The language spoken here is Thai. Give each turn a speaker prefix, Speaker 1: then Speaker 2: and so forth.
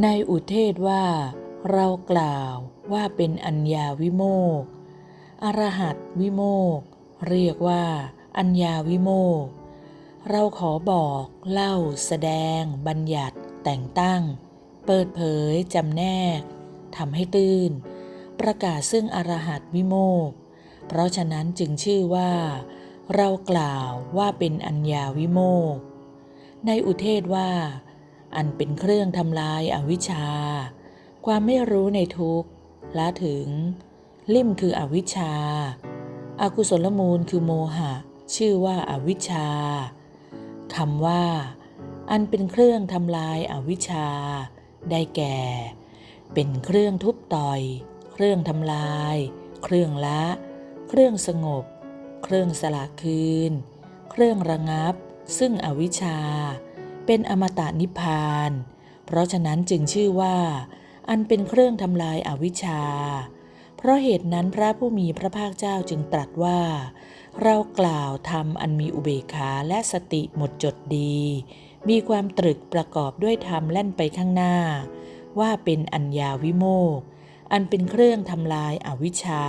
Speaker 1: ในอุเทศว่า เรากล่าวว่าเป็นอัญญาวิโมกอรหัตวิโมกเรียกว่า อัญญาวิโมกเราขอบอกเล่าแสดง บัญญัติ แต่งตั้ง เปิดเผยจำแนกทำให้ตื้นประกาศซึ่งอรหัตวิโมกเพราะฉะนั้นจึงชื่อว่า เรากล่าวว่าเป็นอัญญาวิโมกในอุเทศว่า อันเป็นเครื่องทำลายอาวิชชา ความไม่รู้ในทุกข์ละถึง ลิ่มคืออวิชชาอากุศลมูลคือโมหะ ชื่อว่าอาวิชชาคำว่า อันเป็นเครื่องทำลายอาวิชชา ได้แก่ เป็นเครื่องทุบต่อย เครื่องทำลาย เครื่องละ เครื่องสงบ เครื่องสละคืน เครื่องระงับ ซึ่งอวิชชา เป็นอมตะนิพพาน เพราะฉะนั้นจึงชื่อว่า อันเป็นเครื่องทำลายอาวิชชา เพราะเหตุนั้นพระผู้มีพระภาคเจ้าจึงตรัสว่า เรากล่าวธรรมอันมีอุเบกขาและสติหมดจดดี มีความตรึกประกอบด้วยธรรมแล่นไปข้างหน้า ว่าเป็นอัญญาวิโมกข์อันเป็นเครื่องทำลายอาวิชชา